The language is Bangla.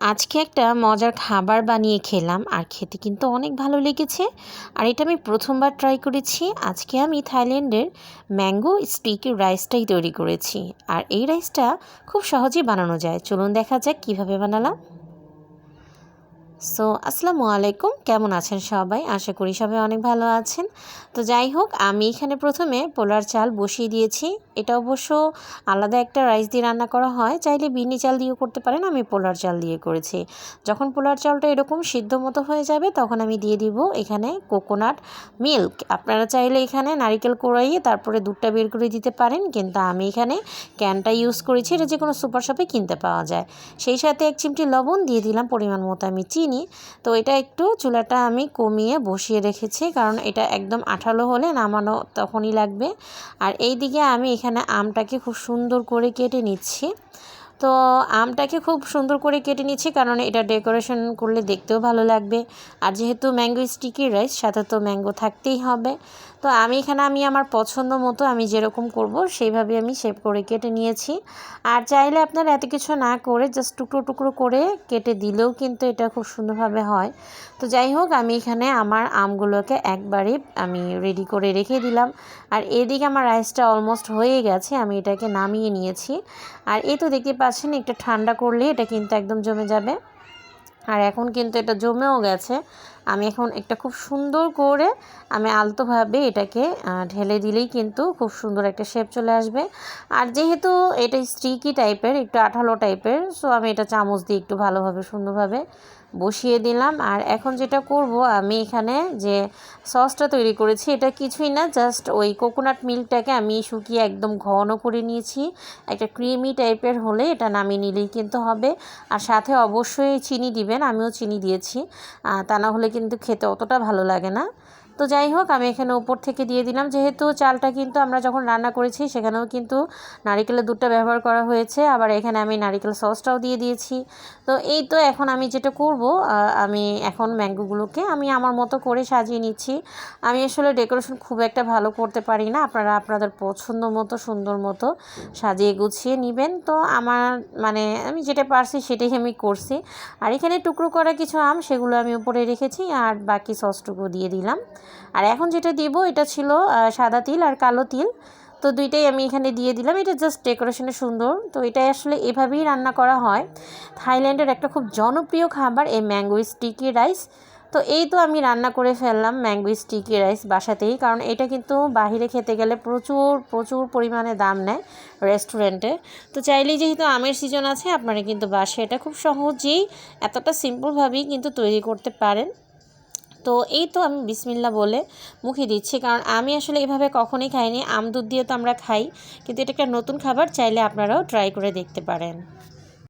আজকে একটা মজার খাবার বানিয়ে খেলাম, আর খেতে কিন্তু অনেক ভালো লেগেছে। আর এটা আমি প্রথমবার ট্রাই করেছি। আজকে আমি থাইল্যান্ডের ম্যাঙ্গো স্টিক রাইসটাই তৈরি করেছি। আর এই রাইসটা খুব সহজেই বানানো যায়। চলুন দেখা যাক কীভাবে বানালাম। সো, আসসালামু আলাইকুম। কেমন আছেন সবাই? আশা করি সবাই অনেক ভালো আছেন। তো যাই হোক, আমি এখানে প্রথমে পোলার চাল বসিয়ে দিয়েছি। এটা অবশ্য আলাদা একটা রাইস দিয়ে রান্না করা হয়। চাইলে বিনি চাল দিয়েও করতে পারেন। আমি পোলার চাল দিয়ে করেছি। যখন পোলার চালটা এরকম সিদ্ধ মতো হয়ে যাবে, তখন আমি দিয়ে দিব এখানে কোকোনাট মিল্ক। আপনারা চাইলে এখানে নারিকেল কোড়াইয়ে তারপরে দুধটা বের করে দিতে পারেন। কিন্তু আমি এখানে ক্যানটা ইউজ করেছি। এটা যে কোনো সুপার শপে কিনতে পাওয়া যায়। সেই সাথে এক চিমটি লবণ দিয়ে দিলাম পরিমাণ মতো। আমি চিনি তো এটা একটু চুলাটা আমি কমিয়ে বসিয়ে রেখেছি, কারণ এটা একদম আঠালো হলে নামানো তখনই লাগবে। আর এই দিকে আমি এখানে আমটাকে খুব সুন্দর করে কেটে নিচ্ছি। তো আমটাকে খুব সুন্দর করে কেটে নিচ্ছি কারণ এটা ডেকোরেশন করলে দেখতেও ভালো লাগবে। আর যেহেতু ম্যাঙ্গো স্টিকি রাইস, সাথে তো ম্যাঙ্গো থাকতেই হবে। তো আমি এখানে, আমি আমার পছন্দ মতো আমি যেরকম করব, সেইভাবে আমি শেপ করে কেটে নিয়েছি। আর চাইলে আপনারা এত কিছু না করে জাস্ট টুকরো টুকরো করে কেটে দিলেও কিন্তু এটা খুব সুন্দরভাবে হয়। তো যাই হোক, আমি এখানে আমার আমগুলোকে একবারে আমি রেডি করে রেখে দিলাম। আর এদিকে আমার রাইসটা অলমোস্ট হয়ে গেছে, আমি এটাকে নামিয়ে নিয়েছি। আর এই তো দেখতে পাচ্ছেন একটু ঠান্ডা করলে এটা কিন্তু একদম জমে যাবে। আর এখন কিন্তু এটা জমেও গেছে। আমি এখন একটা খুব সুন্দর করে আমি আলতোভাবে এটাকে ঢেলে দিলেই কিন্তু খুব সুন্দর একটা শেপ চলে আসবে। আর যেহেতু এটা স্টিকি টাইপের একটু আঠালো টাইপের সো আমি এটা চামচ দিয়ে একটু ভালোভাবে, সুন্দরভাবে বসিয়ে দিলাম। আর এখন যেটা করব, আমি এখানে যে সসটা তৈরি করেছি, এটা কিছুই না জাস্ট ওই কোকোনাট মিল্কটাকে আমি শুকিয়ে একদম ঘন করে নিয়েছি। একটা ক্রিমি টাইপের হলে এটা নামিয়ে নিলেই কিন্তু হবে। আর সাথে অবশ্যই চিনি দিবেন, আমিও চিনি দিয়েছি। তা না হলে কিন্তু খেতে অতটা ভালো লাগে না। তো যাই হোক, আমি এখানে উপর থেকে দিয়ে দিলাম। যেহেতু চালটা কিন্তু আমরা যখন রান্না করেছি, সেখানেও কিন্তু নারিকেলের দুধটা ব্যবহার করা হয়েছে। আবার এখানে আমি নারিকেল সসটাও দিয়ে দিয়েছি। তো এই তো এখন আমি যেটা করব আমি এখন ম্যাঙ্গোগুলোকে আমি আমার মতো করে সাজিয়ে নিচ্ছি। আমি আসলে ডেকোরেশন খুব একটা ভালো করতে পারি না। আপনারা আপনাদের পছন্দ মতো, সুন্দর মতো সাজিয়ে গুছিয়ে নেবেন। তো আমার মানে আমি যেটা পারছি, সেটাই আমি করছি। আর এখানে টুকরো করা কিছু আম, সেগুলো আমি উপরে রেখেছি। আর বাকি সসটুকু দিয়ে দিলাম। আর এখন যেটা দিব, এটা ছিল সাদা তিল আর কালো তিল। তো দুইটাই আমি এখানে দিয়ে দিলাম। এটা জাস্ট ডেকোরেশনে সুন্দর। তো এটা আসলে এভাবেই রান্না করা হয়। থাইল্যান্ডের একটা খুব জনপ্রিয় খাবার, এই ম্যাঙ্গো স্টিকি রাইস। তো এই তো আমি রান্না করে ফেললাম ম্যাঙ্গো স্টিকি রাইস বাসাতেই। কারণ এটা কিন্তু বাহিরে খেতে গেলে প্রচুর প্রচুর পরিমাণে দাম নেয় রেস্টুরেন্টে। তো চাইলেই যেহেতু আমের সিজন আছে, আপনারা কিন্তু বাসায় এটা খুব সহজেই, এতটা সিম্পলভাবেই কিন্তু তৈরি করতে পারেন। তো এই তো আমি বিসমিল্লা বলে মুখে দিচ্ছি। কারণ আমি আসলে এভাবে কখনোই খাইনি। আম দুধ দিয়ে তো আমরা খাই। কিন্তু এটা একটা নতুন খাবার, চাইলে আপনারাও ট্রাই করে দেখতে পারেন।